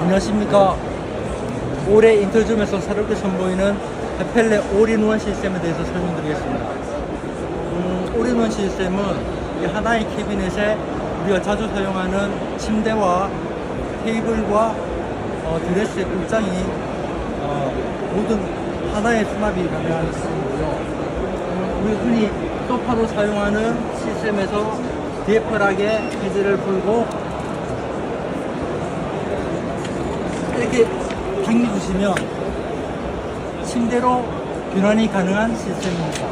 안녕하십니까. 올해 인터줌에서 새롭게 선보이는 페펠레 올인원 시스템에 대해서 설명드리겠습니다. 음, 올인원 시스템은 이 하나의 캐비넷에 우리가 자주 사용하는 침대와 테이블과 어, 드레스의 옷장이 어, 모든 하나의 수납이 가능한 시스템이고요. 음, 우리 흔히 소파로 사용하는 시스템에서 디에퍼락에 헤드를 풀고 이렇게 당겨주시면 침대로 변환이 가능한 시스템입니다.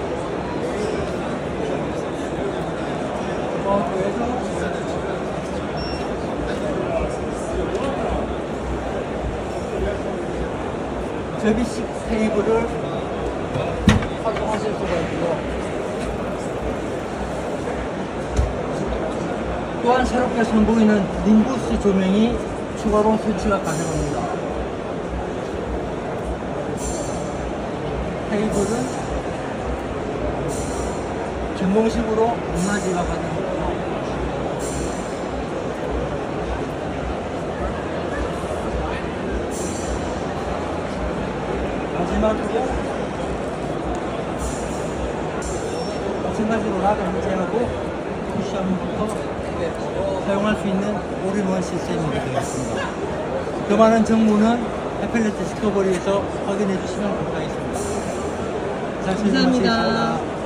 접이식 테이블을 활용하실 수가 있고요. 또한 새롭게 선보이는 림부스 조명이 추가로 설치가 가능합니다. 테이블은 전동식으로 높낮이가 가능합니다. 마지막으로 마찬가지로 락을 해제하고 쿠션부터 사용할 수 있는 올인원 시스템이 되겠습니다. 그 많은 정보는 해펠레트 디스커버리에서 확인해 주시면 감사하겠습니다. 잘 감사합니다.